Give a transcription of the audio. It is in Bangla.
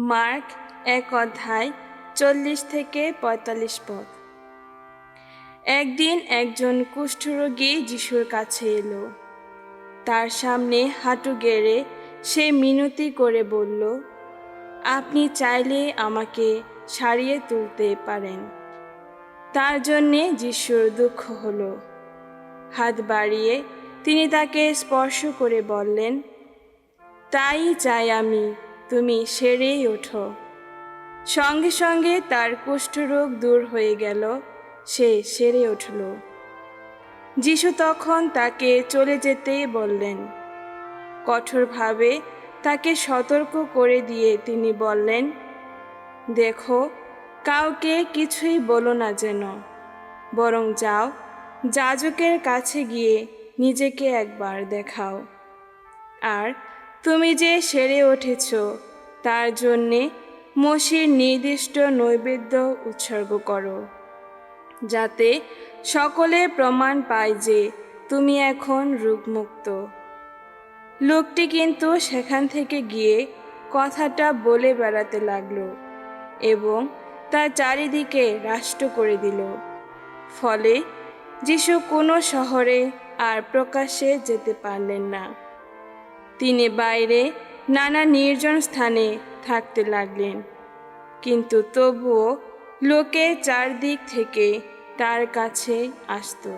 মার্ক এক অধ্যায় চল্লিশ থেকে পঁয়তাল্লিশ পদ। একদিন একজন কুষ্ঠরোগী যিশুর কাছে এলো। তার সামনে হাঁটু গেড়ে সে মিনতি করে বলল, আপনি চাইলে আমাকে সারিয়ে তুলতে পারেন। তার জন্যে যিশুর দুঃখ হলো। হাত বাড়িয়ে তিনি তাকে স্পর্শ করে বললেন, তাই চাই আমি তুমি সেরেই ওঠো। সঙ্গে সঙ্গে তার কুষ্ঠরোগ দূর হয়ে গেল, সে সেরে উঠল। যিশু তখন তাকে চলে যেতে বললেন। কঠোরভাবে তাকে সতর্ক করে দিয়ে তিনি বললেন, দেখো, কাউকে কিছুই বলো না যেন, বরং যাও, যাজকের কাছে গিয়ে নিজেকে একবার দেখাও। আর তুমি যে সেরে উঠেছ তার জন্যে মসির নির্দিষ্ট নৈবেদ্য উৎসর্গ করো, যাতে সকলে প্রমাণ পায় যে তুমি এখন রোগমুক্ত। লোকটি কিন্তু সেখান থেকে গিয়ে কথাটা বলে বেড়াতে লাগল এবং তার চারিদিকে রাষ্ট্র করে দিল। ফলে যিশু কোনো শহরে আর প্রকাশ্যে যেতে পারলেন না। তিনি বাইরে নানা নির্জন স্থানে থাকতে লাগলেন। কিন্তু তবুও লোকে চারদিক থেকে তার কাছে আসতো।